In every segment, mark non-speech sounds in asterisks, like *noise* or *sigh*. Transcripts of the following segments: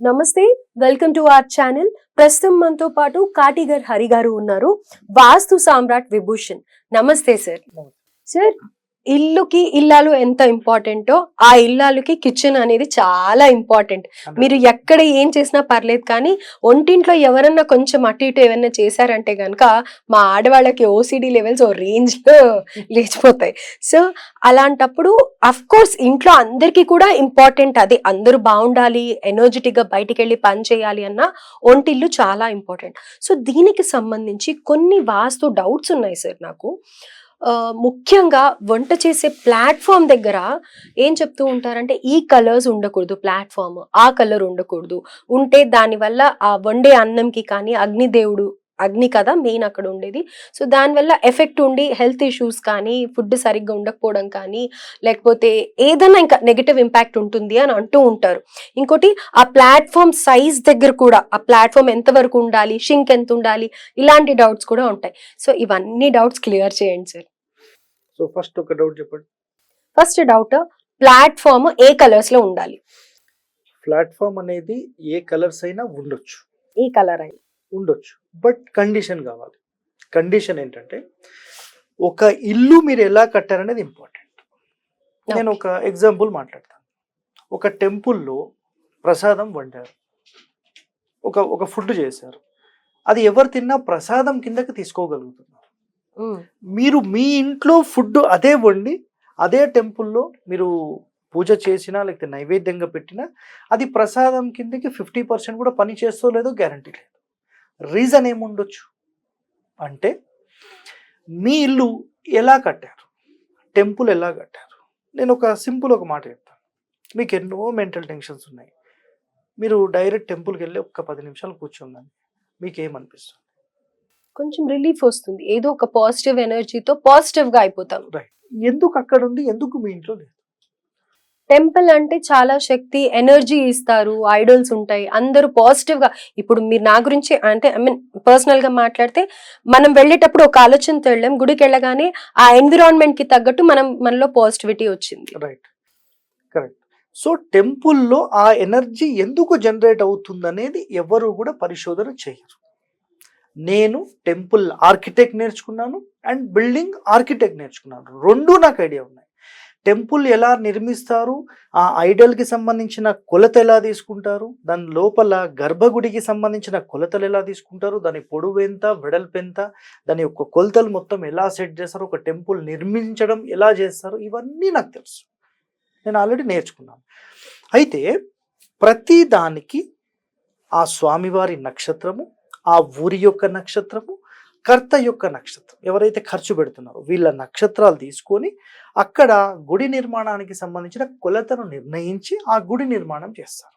నమస్తే welcome to our channel. ప్రస్తుతం మనతో పాటు కాటిగర్ హరి గారు ఉన్నారు. వాస్తు సామ్రాట్ విభూషణ్. నమస్తే సార్. సార్ ఇల్లుకి ఇల్లాలు ఎంత ఇంపార్టెంటో ఆ ఇల్లాలుకి కిచెన్ అనేది చాలా ఇంపార్టెంట్. మీరు ఎక్కడ ఏం చేసినా పర్లేదు కానీ ఒంటింట్లో ఎవరన్నా కొంచెం అటు ఇటు ఏమైనా చేశారంటే గనక మా ఆడవాళ్ళకి ఓసిడి లెవెల్స్ ఓ రేంజ్లో *laughs* లేచిపోతాయి. సో అలాంటప్పుడు అఫ్ కోర్స్ ఇంట్లో అందరికీ కూడా ఇంపార్టెంట్ అది. అందరూ బాగుండాలి ఎనర్జెటిక్గా బయటికి వెళ్ళి పని చేయాలి అన్న ఒంటిల్లు చాలా ఇంపార్టెంట్. సో దీనికి సంబంధించి కొన్ని వాస్తు డౌట్స్ ఉన్నాయి సార్ నాకు. ముఖ్యంగా వంట చేసే ప్లాట్ఫామ్ దగ్గర ఏం చెప్తూ ఉంటారంటే ఈ కలర్స్ ఉండకూడదు ప్లాట్ఫామ్ ఆ కలర్ ఉండకూడదు. ఉంటే దానివల్ల ఆ వండే అన్నంకి కానీ అగ్నిదేవుడు అగ్ని కదా మెయిన్ అక్కడ ఉండేది. సో దానివల్ల ఎఫెక్ట్ ఉండి హెల్త్ ఇష్యూస్ కానీ ఫుడ్ సరిగ్గా ఉండకపోవడం కానీ లేకపోతే ఏదైనా ఇంకా నెగటివ్ ఇంపాక్ట్ ఉంటుంది అని అంటూ ఉంటారు. ఇంకోటి ఆ ప్లాట్ఫామ్ సైజ్ దగ్గర కూడా ఆ ప్లాట్ఫామ్ ఎంతవరకు ఉండాలి షింక్ ఎంత ఉండాలి ఇలాంటి డౌట్స్ కూడా ఉంటాయి. సో ఇవన్నీ డౌట్స్ క్లియర్ చేయండి సార్. సో ఫస్ట్ ఒక డౌట్ చెప్పండి. ఫస్ట్ డౌట్ ప్లాట్ఫామ్ ఏ కలర్స్లో ఉండాలి? ప్లాట్ఫామ్ అనేది ఏ కలర్స్ అయినా ఉండొచ్చు. ఏ కలర్ అయినా. ఉండొచ్చు. బట్ కండిషన్ కావాలి. కండిషన్ ఏంటంటే ఒక ఇల్లు మీరు ఎలా కట్టారనేది ఇంపార్టెంట్. నేను ఒక ఎగ్జాంపుల్ మాట్లాడతాను. ఒక టెంపుల్లో ప్రసాదం వండారు. ఒక ఒక ఫుడ్ చేశారు. అది ఎవరు తిన్నా ప్రసాదం కిందకి తీసుకోగలుగుతున్నారు. మీరు మీ ఇంట్లో ఫుడ్ అదే వండి అదే టెంపుల్లో మీరు పూజ చేసినా లేకపోతే నైవేద్యంగా పెట్టినా అది ప్రసాదం కిందకి ఫిఫ్టీ పర్సెంట్ కూడా పని చేస్తో లేదో గ్యారంటీ లేదు. రీజన్ ఏముండొచ్చు? అంటే మీ ఇల్లు ఎలా కట్టారు? టెంపుల్ ఎలా కట్టారు? నేను ఒక సింపుల్ ఒక మాట చెప్తాను. మీకు ఎన్నో మెంటల్ టెన్షన్స్ ఉన్నాయి. మీరు డైరెక్ట్ టెంపుల్కి వెళ్ళి ఒక పది నిమిషాలు కూర్చుందండి మీకు ఏమనిపిస్తుంది కొంచెం రిలీఫ్ వస్తుంది. ఏదో ఒక పాజిటివ్ ఎనర్జీతో పాజిటివ్గా అయిపోతాం ఎందుకు అక్కడ ఉంది ఎందుకు మీ ఇంట్లో లేదు? టెంపుల్ అంటే చాలా శక్తి ఎనర్జీ ఇస్తారు. ఐడల్స్ ఉంటాయి. అందరూ పాజిటివ్గా ఇప్పుడు మీరు నా గురించి అంటే ఐ మీన్ పర్సనల్గా మాట్లాడితే మనం వెళ్ళేటప్పుడు ఒక ఆలోచనతో వెళ్ళాం గుడికి వెళ్ళగానే ఆ ఎన్విరాన్మెంట్కి తగ్గట్టు మనం మనలో పాజిటివిటీ వచ్చింది. రైట్ కరెక్ట్ సో టెంపుల్లో ఆ ఎనర్జీ ఎందుకు జనరేట్ అవుతుందనేది ఎవరు కూడా పరిశోధన చేయరు. నేను టెంపుల్ ఆర్కిటెక్ట్ నేర్చుకున్నాను అండ్ బిల్డింగ్ ఆర్కిటెక్ట్ నేర్చుకున్నాను. రెండు నాకు ఐడియా ఉన్నాయి. టెంపుల్ ఎలా నిర్మిస్తారు? ఆ ఐడల్కి సంబంధించిన కొలత ఎలా తీసుకుంటారు? దాని లోపల గర్భగుడికి సంబంధించిన కొలతలు ఎలా తీసుకుంటారు? దాని పొడవు ఎంత? వెడల్పు ఎంత? దాని యొక్క కొలతలు మొత్తం ఎలా సెట్ చేస్తారు? ఒక టెంపుల్ నిర్మించడం ఎలా చేస్తారు? ఇవన్నీ నాకు తెలుసు. నేను ఆల్రెడీ నేర్చుకున్నాను. అయితే ప్రతి దానికి ఆ స్వామివారి నక్షత్రము ఆ ఊరి యొక్క నక్షత్రము కర్త యొక్క నక్షత్రం. ఎవరైతే ఖర్చు పెడుతున్నారో వీళ్ళ నక్షత్రాలు తీసుకొని అక్కడ గుడి నిర్మాణానికి సంబంధించిన కొలతను నిర్ణయించి ఆ గుడి నిర్మాణం చేస్తారు.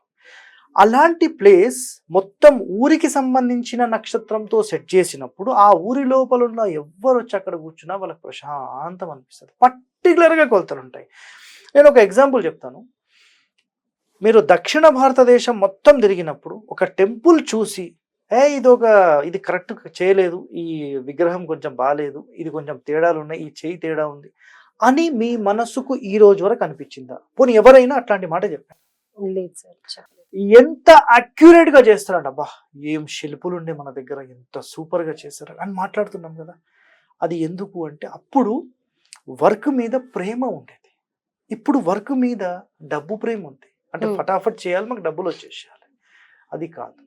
అలాంటి ప్లేస్ మొత్తం ఊరికి సంబంధించిన నక్షత్రంతో సెట్ చేసినప్పుడు ఆ ఊరి లోపల ఉన్న ఎవ్వరు వచ్చి అక్కడ కూర్చున్నా వాళ్ళకి ప్రశాంతం అనిపిస్తుంది. పర్టికులర్గా కొలతలు ఉంటాయి. నేను ఒక ఎగ్జాంపుల్ చెప్తాను. మీరు దక్షిణ భారతదేశం మొత్తం తిరిగినప్పుడు ఒక టెంపుల్ చూసి ఏ ఇది ఒక ఇది కరెక్ట్ చేయలేదు. ఈ విగ్రహం కొంచెం బాగాలేదు ఇది కొంచెం తేడాలు ఉన్నాయి. ఈ చేయి తేడా ఉంది అని మీ మనస్సుకు ఈ రోజు వరకు అనిపించిందా? పోనీ ఎవరైనా అట్లాంటి మాట చెప్పారు? లేదు సార్ ఎంత అక్యురేట్గా చేస్తారంట. అబ్బా ఏం శిల్పులు ఉండే మన దగ్గర. ఎంత సూపర్గా చేస్తారు అని మాట్లాడుతున్నాం కదా. అది ఎందుకు అంటే అప్పుడు వర్క్ మీద ప్రేమ ఉండేది. ఇప్పుడు వర్క్ మీద డబ్బు ప్రేమ ఉంది. అంటే. ఫటాఫట్ చేయాలి మాకు డబ్బులు వచ్చేసేయాలి. అది కాదు.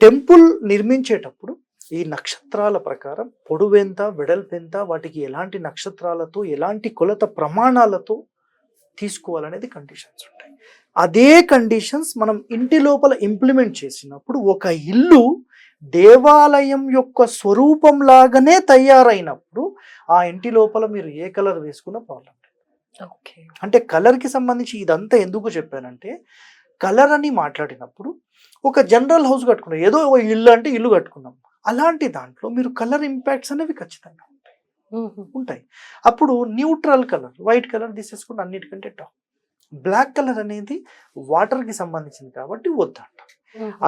టెంపుల్ నిర్మించేటప్పుడు ఈ నక్షత్రాల ప్రకారం పొడవెంత వెడల్పెంత వాటికి ఎలాంటి నక్షత్రాలతో ఎలాంటి కొలత ప్రమాణాలతో తీసుకోవాలనేది కండిషన్స్ ఉంటాయి. అదే కండిషన్స్ మనం ఇంటి లోపల ఇంప్లిమెంట్ చేసినప్పుడు ఒక ఇల్లు దేవాలయం యొక్క స్వరూపం లాగానే తయారైనప్పుడు ఆ ఇంటి లోపల మీరు ఏ కలర్ వేసుకున్న ప్రాబ్లం ఓకే. అంటే కలర్కి సంబంధించి ఇదంతా ఎందుకు చెప్పానంటే కలర్ అని మాట్లాడినప్పుడు ఒక జనరల్ హౌస్ కట్టుకున్నాం. ఏదో ఒక ఇల్లు అంటే ఇల్లు కట్టుకున్నాం. అలాంటి దాంట్లో మీరు కలర్ ఇంపాక్ట్స్ అనేవి ఖచ్చితంగా ఉంటాయి. ఉంటాయి. అప్పుడు న్యూట్రల్ కలర్ వైట్ కలర్ తీసేసుకుని అన్నిటికంటే టాప్. బ్లాక్ కలర్ అనేది వాటర్కి సంబంధించింది కాబట్టి వద్దంట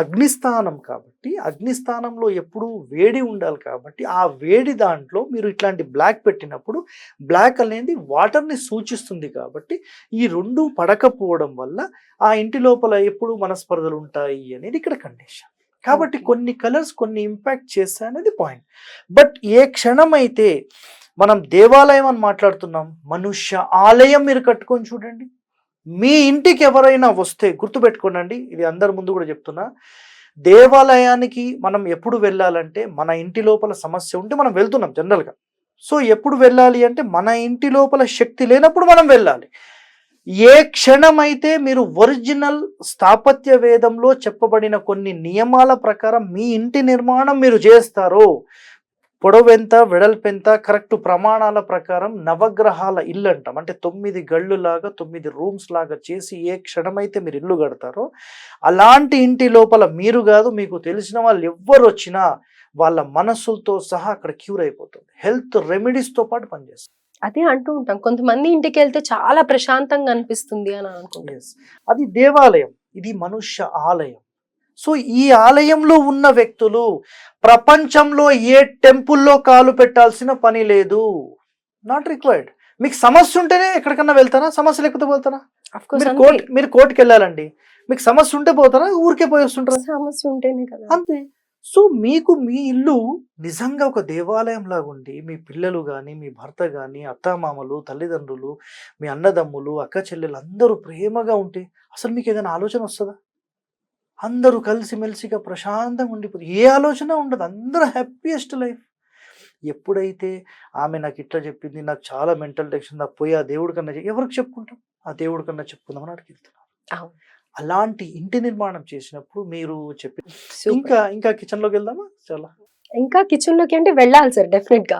అగ్నిస్థానం కాబట్టి అగ్నిస్థానంలో ఎప్పుడూ వేడి ఉండాలి కాబట్టి ఆ వేడి దాంట్లో మీరు ఇట్లాంటి బ్లాక్ పెట్టినప్పుడు బ్లాక్ అనేది వాటర్ని సూచిస్తుంది కాబట్టి ఈ రెండు పడకపోవడం వల్ల ఆ ఇంటి లోపల ఎప్పుడు మనస్పర్ధలు ఉంటాయి అనేది ఇక్కడ కండిషన్ కాబట్టి. కొన్ని కలర్స్ కొన్ని ఇంపాక్ట్ చేస్తాయి అనేది పాయింట్ బట్ ఏ క్షణం అయితే మనం దేవాలయం అని మాట్లాడుతున్నాం మనుష్య ఆలయం మీరు కట్టుకొని చూడండి. మీ ఇంటికి ఎవరైనా వస్తే గుర్తుపెట్టుకోనండి ఇది అందరి ముందు కూడా చెప్తున్నా. దేవాలయానికి మనం ఎప్పుడు వెళ్ళాలంటే మన ఇంటి లోపల సమస్య ఉంటే మనం వెళ్తున్నాం జనరల్గా. సో ఎప్పుడు వెళ్ళాలి అంటే మన ఇంటి లోపల శక్తి లేనప్పుడు మనం వెళ్ళాలి. ఏ క్షణమైతే మీరు ఒరిజినల్ స్థాపత్య వేదంలో చెప్పబడిన కొన్ని నియమాల ప్రకారం మీ ఇంటి నిర్మాణం మీరు చేస్తారో పొడవెంత వెడల్పెంత కరెక్ట్ ప్రమాణాల ప్రకారం నవగ్రహాల ఇల్లు అంటాం అంటే తొమ్మిది గళ్ళు లాగా తొమ్మిది రూమ్స్ లాగా చేసి ఏ క్షణమైతే మీరు ఇల్లు కడతారో అలాంటి ఇంటి లోపల మీరు కాదు మీకు తెలిసిన వాళ్ళు ఎవ్వరు వచ్చినా వాళ్ళ మనస్సులతో సహా అక్కడ క్యూర్ అయిపోతుంది. హెల్త్ రెమెడీస్తో పాటు పనిచేస్తుంది. అదే అంటూ ఉంటాం. కొంతమంది ఇంటికి వెళ్తే చాలా ప్రశాంతంగా అనిపిస్తుంది అని అనుకుంటాం. అది దేవాలయం. ఇది మనుష్య ఆలయం. సో ఈ ఆలయంలో ఉన్న వ్యక్తులు ప్రపంచంలో ఏ టెంపుల్లో కాలు పెట్టాల్సిన పని లేదు. నాట్ రిక్వైర్డ్ మీకు సమస్య ఉంటేనే ఎక్కడికన్నా వెళ్తారా? సమస్య లేకపోతే course మీరు. కోర్టు మీరు కోర్టుకి వెళ్ళాలండి. మీకు సమస్య ఉంటే పోతారా? ఊరికే పోయి వస్తుంటారా? సమస్య ఉంటేనే కదా. అంతే. సో మీకు మీ ఇల్లు నిజంగా ఒక దేవాలయం లాగా ఉండి మీ పిల్లలు కానీ మీ భర్త కానీ అత్తామామలు తల్లిదండ్రులు మీ అన్నదమ్ములు అక్క చెల్లెలు అందరూ ప్రేమగా ఉంటే అసలు మీకు ఏదైనా ఆలోచన వస్తుందా? అందరూ కలిసిమెలిసిగా ప్రశాంతంగా ఉండిపోతుంది ఏ ఆలోచన ఉండదు. అందరూ హ్యాపీయెస్ట్ లైఫ్ ఎప్పుడైతే ఆమె నాకు ఇట్లా చెప్పింది నాకు చాలా మెంటల్ టెన్షన్ నాకు పోయి ఆ దేవుడి కన్నా ఎవరికి చెప్పుకుంటాం? ఆ దేవుడి కన్నా చెప్పుకుందామని అడిగి వెళ్తున్నాం అవును. అలాంటి ఇంటి నిర్మాణం చేసినప్పుడు మీరు చెప్పి. ఇంకా ఇంకా కిచెన్లోకి వెళ్దామా? చాలా. ఇంకా కిచెన్లోకి అంటే వెళ్ళాలి సార్ డెఫినెట్గా.